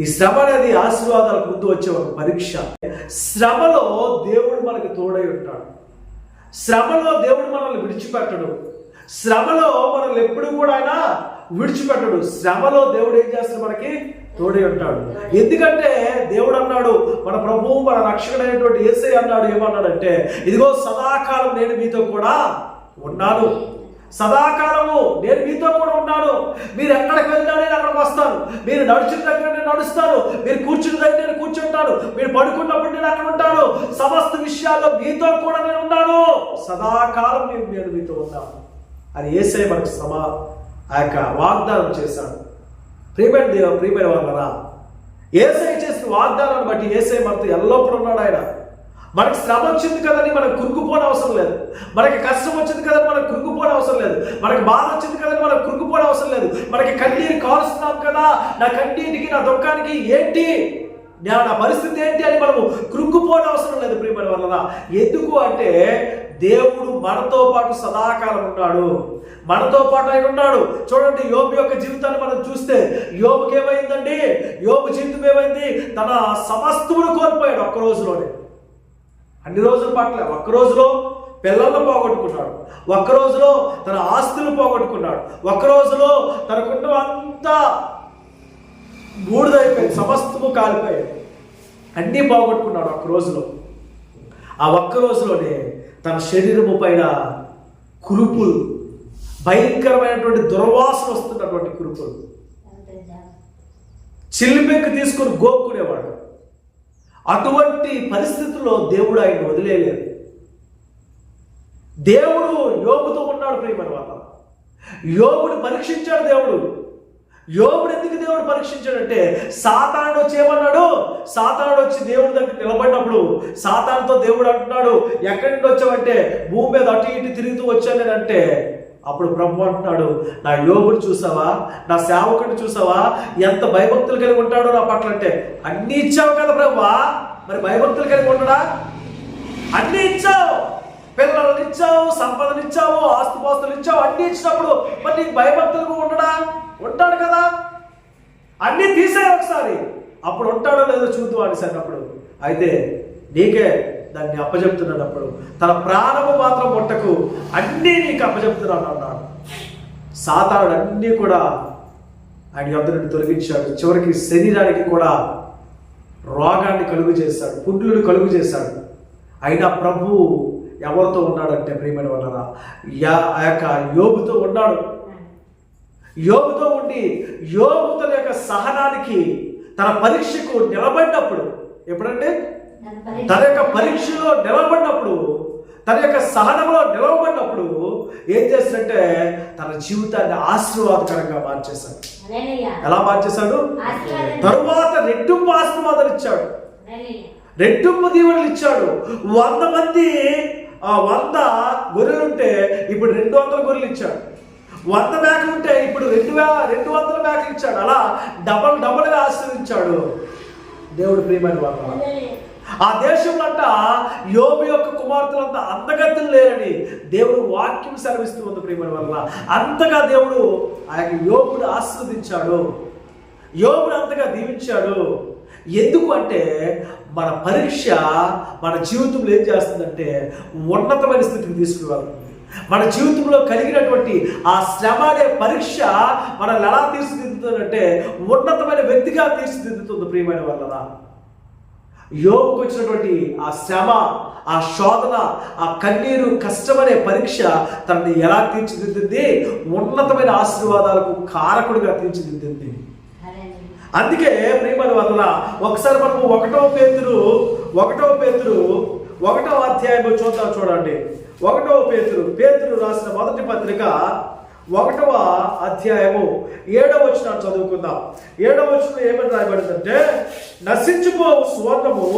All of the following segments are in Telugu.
ఈ శ్రమ అనేది ఆశీర్వాదాలకు ముందు వచ్చే ఒక పరీక్ష. శ్రమలో దేవుడు మనకి తోడై ఉంటాడు. శ్రమలో దేవుడు మనల్ని విడిచిపెట్టడు. శ్రమలో మనల్ని ఎప్పుడు కూడా ఆయన విడిచిపెట్టడు. శ్రమలో దేవుడు ఏం చేస్తాడు మనకి తోడే ఉంటాడు. ఎందుకంటే దేవుడు అన్నాడు మన ప్రభువు మన రక్షకుడైనటువంటి ఏసై అన్నాడు ఏమన్నాడంటే ఇదిగో సదాకాలం నేను మీతో కూడా ఉన్నాను. సదాకాలము నేను మీతో కూడా ఉన్నాను. మీరు ఎక్కడికి వెళ్ళినా నేను అక్కడికి వస్తాను. మీరు నడిచిన దగ్గర నేను నడుస్తాను. మీరు కూర్చున్న దగ్గర నేను కూర్చుంటాను. మీరు పడుకున్నప్పుడు నేను అక్కడ ఉంటాను. సమస్త విషయాల్లో మీతో కూడా నేను ఉన్నాను. సదాకాలం నేను నేను మీతో ఉన్నాను. అని ఏసై మనకు సమా ఆ యొక్క వాగ్దానం చేశాడు. ప్రియమైన దేవ ప్రియమైన వాళ్ళరా ఏసై చేసిన వాగ్దానాన్ని బట్టి ఏసై మనతో ఎల్లప్పుడూ ఉన్నాడు ఆయన. మనకి శ్రమ వచ్చింది కదని మనకు కురుకుపోవడం అవసరం లేదు. మనకి కష్టం వచ్చింది కదని మనకు కురుకుపోవడం అవసరం లేదు. మనకి బాధ వచ్చింది కదని మనకు కురుకుపోవడం అవసరం లేదు. మనకి కన్నీరు కాలుస్తున్నాం కదా నా కన్నీటికి నా దుఃఖానికి ఏంటి? నా పరిస్థితి ఏంటి అని మనము కృంగిపోని అవసరం లేదు ప్రియమైన వల్ల ఎందుకు అంటే దేవుడు మనతో పాటు సదాకాలం ఉన్నాడు. మనతో పాటు ఆయన ఉన్నాడు. చూడండి యోబు యొక్క జీవితాన్ని మనం చూస్తే యోబుకి ఏమైందండి? యోబు జీవితం ఏమైంది? తన సమస్తమును కోల్పోయాడు ఒక్క రోజులోనే. అన్ని రోజుల పట్ల. ఒక్క రోజులో పిల్లలను పోగొట్టుకున్నాడు. ఒక్క రోజులో తన ఆస్తులు పోగొట్టుకున్నాడు. ఒక్క రోజులో తనకున్న అంతా బూడిదైపోయింది. సమస్తము కాలిపోయాయి అన్నీ పోగొట్టుకున్నాడు ఒక్క రోజులో. ఆ ఒక్క రోజులోనే తన శరీరము పైన కురుపులు భయంకరమైనటువంటి దుర్వాసన వస్తున్నటువంటి కురుపులు. చిల్లిపెక్కి తీసుకొని గోక్కునేవాడు. అటువంటి పరిస్థితుల్లో దేవుడు ఆయన వదిలేయలేదు. దేవుడు యోగుతో ఉన్నాడు ప్రియమైన వాళ్ళ యోగుడు పరీక్షించాడు దేవుడు. యోగుడు ఎందుకు దేవుడు పరీక్షించాడంటే సాతానుడు వచ్చి ఏమన్నాడు? సాతానుడు వచ్చి దేవుడి దగ్గర నిలబడినప్పుడు సాతానుతో దేవుడు అంటున్నాడు ఎక్కడి నుండి వచ్చావంటే భూమి మీద అటు ఇటు తిరుగుతూ వచ్చాను అంటే అప్పుడు ప్రభు అంటున్నాడు నా యోగుడు చూసావా? నా సేవకుడు చూసావా? ఎంత భయభక్తులు కలిగి ఉంటాడో నా పట్ల అంటే అన్ని ఇచ్చావు కదా ప్రభువా మరి భయభక్తులు కలిగి ఉండడా? అన్ని ఇచ్చావు. పిల్లలను ఇచ్చావు సంపదలు ఇచ్చావు ఆస్తుపాస్తులు ఇచ్చావు అన్ని ఇచ్చినప్పుడు మరి నీకు భయభక్తులకు ఉండడా? ఉంటాడు కదా. అన్ని తీసేయాలి ఒకసారి. అప్పుడు ఉంటాడో లేదో చూద్దాం అని అన్నప్పుడు అయితే నీకే దాన్ని అప్పచెప్తున్నాడు అప్పుడు. తన ప్రాణము మాత్రం ముట్టకు. అన్నీ నీకు అప్పచెప్తున్నాను అన్నాడు. సాతానుడు అన్నీ కూడా ఆయన యొద్ద నుండి తొలగించాడు. చివరికి శరీరానికి కూడా రోగాన్ని కలుగు చేశాడు. పుండ్లను కలుగు చేశాడు. అయినా ప్రభు ఎవరితో ఉన్నాడంటే ప్రియమైన వలన యా ఆ యొక్క యోగుతో ఉన్నాడు. యోగుతో ఉండి యోగు తన యొక్క సహనానికి తన పరీక్షకు నిలబడినప్పుడు ఎప్పుడంటే తన యొక్క పరీక్షలో నిలబడినప్పుడు తన యొక్క సహనంలో నిలవబడినప్పుడు ఏం చేస్తాడంటే తన జీవితాన్ని ఆశీర్వాదకరంగా మార్చేశాడు. ఎలా మార్చేశాడు? తరువాత రెట్టింపు ఆశీర్వాదాలు ఇచ్చాడు. రెట్టింపు దీవెనలు ఇచ్చాడు. వంద మంది ఆ వంద గొర్రెలుంటే ఇప్పుడు రెండు వందల గొర్రెలు ఇచ్చాడు. వంద మేకలు ఉంటే ఇప్పుడు రెండు వే రెండు వందల మేకలు ఇచ్చాడు. అలా డబల్ డబల్గా ఆశీర్వదించాడు. దేవుడు ప్రియమైన వాళ్ళ ఆ దేశంలో అంట యోబు యొక్క కుమార్తెలంతా అందగత్తులు లేరని దేవుడు వాక్యం సెలవిస్తూ ఉంది ప్రియమైన వల్ల అంతగా దేవుడు ఆ యొక్క యోగుడు ఆస్వాదించాడు యోగుడు అంతగా దీవించాడు. ఎందుకు అంటే మన పరీక్ష మన జీవితంలో ఏం చేస్తుందంటే ఉన్నతమైన స్థితికి తీసుకువెళ్తుంది మన జీవితంలో కలిగినటువంటి ఆ శ్రమ అనే పరీక్ష మనల్ని ఎలా తీర్చిదిద్దుతుందంటే ఉన్నతమైన వ్యక్తిగా తీర్చిదిద్దుతుంది ప్రియమైన వల్లరా యోగుకు వచ్చినటువంటి ఆ శ్రమ ఆ శోధన ఆ కన్నీరు కష్టమనే పరీక్ష తనని ఎలా తీర్చిదిద్దింది? ఉన్నతమైన ఆశీర్వాదాలకు కారకుడిగా తీర్చిదిద్దింది. అందుకే ప్రేమల వల్ల ఒకసారి మనము ఒకటో పేతురు ఒకటో పేతురు ఒకటో అధ్యాయంలో చూద్దాం చూడండి. ఒకటో పేతురు పేతురు రాసిన మొదటి పత్రిక ఒకటవ అధ్యాయము ఏడవ వచ్చిన చదువుకుందాం. ఏడవ వచ్చిన ఏమని రాయబడిందంటే నశించుకో సువర్ణము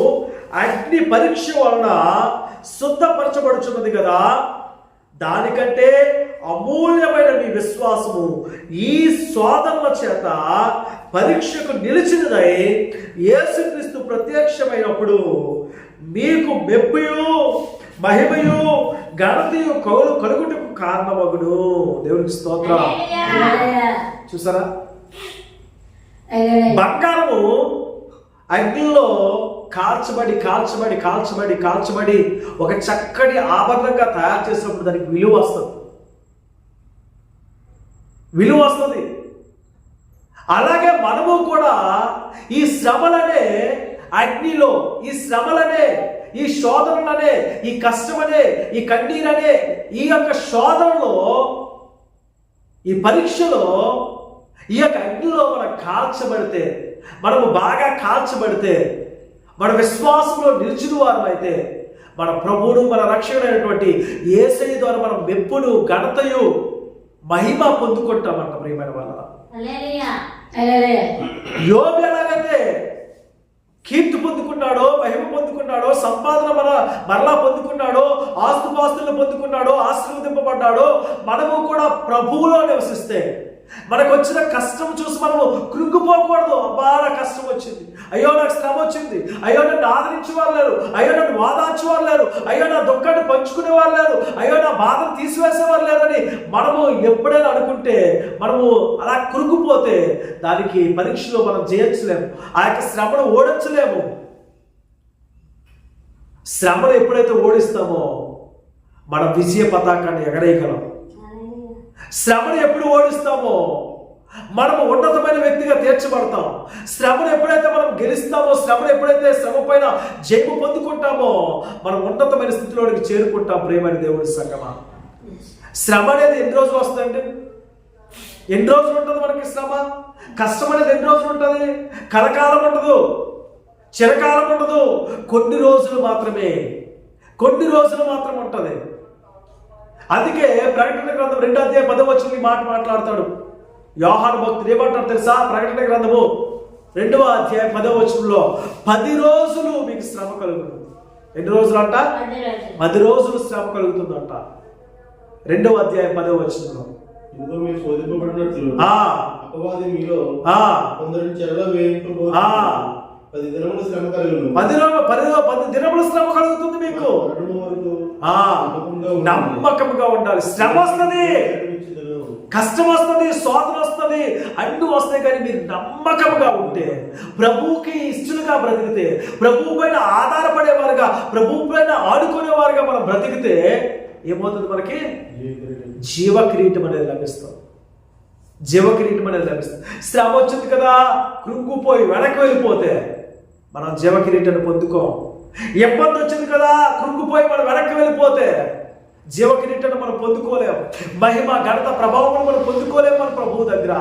అగ్ని పరీక్ష వలన శుద్ధపరచబడుచున్నది కదా. దానికంటే అమూల్యమైన మీ విశ్వాసము ఈ శోధనల చేత పరీక్షకు నిలిచినదై యేసుక్రీస్తు ప్రత్యక్షమైనప్పుడు మీకు మెప్పుయు మహిమయు ఘనతయు కౌలు కలుగుటకు కారణమగును. దేవునికి స్తోత్రం. చూసారా? బంగారము అగ్నిలో కాల్చబడి కాల్చబడి కాల్చబడి కాల్చబడి ఒక చక్కటి ఆభరణంగా తయారు చేసినప్పుడు దానికి విలువ వస్తుంది విలువ వస్తుంది అలాగే మనము కూడా ఈ శ్రమలనే అగ్నిలో ఈ శ్రమలనే ఈ శోధనలనే ఈ కష్టమనే ఈ కన్నీరనే ఈ యొక్క శోధనలో ఈ పరీక్షలో ఈ యొక్క అగ్నిలో మనం కాల్చబడితే మనము బాగా కాల్చబడితే మన విశ్వాసంలో నిలిచిన వారం అయితే మన ప్రభువును మన రక్షకుడైనటువంటి ఏసై ద్వారా మనం మెప్పును ఘనతయు మహిమ పొందుకుంటామంట ప్రియమైన వాళ్ళ హల్లెలూయా. హల్లెలూయా. యోగు ఎలాగైతే కీర్తి పొందుకున్నాడో మహిమ పొందుకున్నాడో సంపాదన మన మరలా పొందుకున్నాడో ఆస్తుపాస్తులు పొందుకున్నాడో ఆశీర్వదింపబడ్డాడో మనము కూడా ప్రభువులో నివసిస్తే మనకు వచ్చిన కష్టం చూసి మనము కృంగిపోకూడదు. అబ్బా నాకు కష్టం వచ్చింది. అయ్యో నాకు శ్రమ వచ్చింది. అయ్యో నన్ను ఆదరించే వాళ్ళు లేరు. అయ్యో నన్ను వాదార్చే వాళ్ళు లేరు. అయ్యో నా దుఃఖాన్ని పంచుకునే వాళ్ళు లేరు. అయ్యో నా బాధను తీసివేసే వాళ్ళు లేరని మనము ఎప్పుడైనా అనుకుంటే మనము అలా కృంగిపోతే దానికి పరీక్షలో మనం జయించలేము. ఆ యొక్క శ్రమను ఓడించలేము. శ్రమను ఎప్పుడైతే ఓడిస్తామో మన విజయ పతాకాన్ని ఎగరేయగలం. శ్రమను ఎప్పుడు ఓడిస్తామో మనము ఉన్నతమైన వ్యక్తిగా తీర్చబడతాం. శ్రమను ఎప్పుడైతే మనం గెలుస్తామో శ్రమను ఎప్పుడైతే శ్రమ పైన జయము పొందుకుంటామో మనం ఉన్నతమైన స్థితిలోనికి చేరుకుంటాం ప్రేమని దేవుడి సంగమా శ్రమ అనేది ఎన్ని రోజులు వస్తుందండి? ఎన్ని రోజులు ఉంటుంది మనకి శ్రమ? కష్టం అనేది ఎన్ని రోజులు ఉంటుంది? కలకాలం ఉండదు. చిరకాలం ఉండదు. కొన్ని రోజులు మాత్రమే. కొన్ని రోజులు మాత్రం ఉంటుంది. అందుకే ప్రకటన గ్రంథం రెండో అధ్యాయ పదవచ్చుని మాట మాట్లాడతాడు. యోహాను భక్తుడు ఏమంటారు తెలుసా? ప్రకటన గ్రంథము రెండవ అధ్యాయ పదవచనంలో పది రోజులు మీకు శ్రమ కలుగుతుంది ఎన్ని రోజులు. అంట. పది రోజులు శ్రమ కలుగుతుందంట. రెండవ అధ్యాయం పదవ వచనంలో. ఇదిగో మీరు శోధింపబడినట్లు ఆ. అపవాది మీలో ఆ. కొందరిని చెరలో వేయింపబోతున్నారు. ఆ. పది దినములు శ్రమ కలుగును. పది రోజులు పది రో- పది దినములు శ్రమ కలుగుతుంది మీకు. నమ్మకంగా ఉండాలి. శ్రమ వస్తుంది. కష్టం వస్తుంది శోధన వస్తుంది అడ్డు వస్తాయి కానీ మీరు నమ్మకంగా ఉంటే ప్రభువుకి ఇష్టలుగా బ్రతికితే ప్రభువు పైన ఆధారపడేవారుగా ప్రభు పైన ఆడుకునేవారుగా మనం బ్రతికితే ఏమవుతుంది మనకి? జీవ కిరీటం అనేది లభిస్తుంది. జీవ కిరీటం అనేది లభిస్తుంది. శ్రమ వచ్చింది కదా కృంగిపోయి వెనక్కి వెళ్ళిపోతే మనం జీవ కిరీటాన్ని పొందుకోం. ఇబ్బంది వచ్చింది కదా కృంగిపోయి మనం వెనక్కి వెళ్ళిపోతే జీవ కిరీటాన్ని మనం పొందుకోలేము. మహిమ ఘనత ప్రభావం మనం పొందుకోలేము మన ప్రభువు దగ్గర.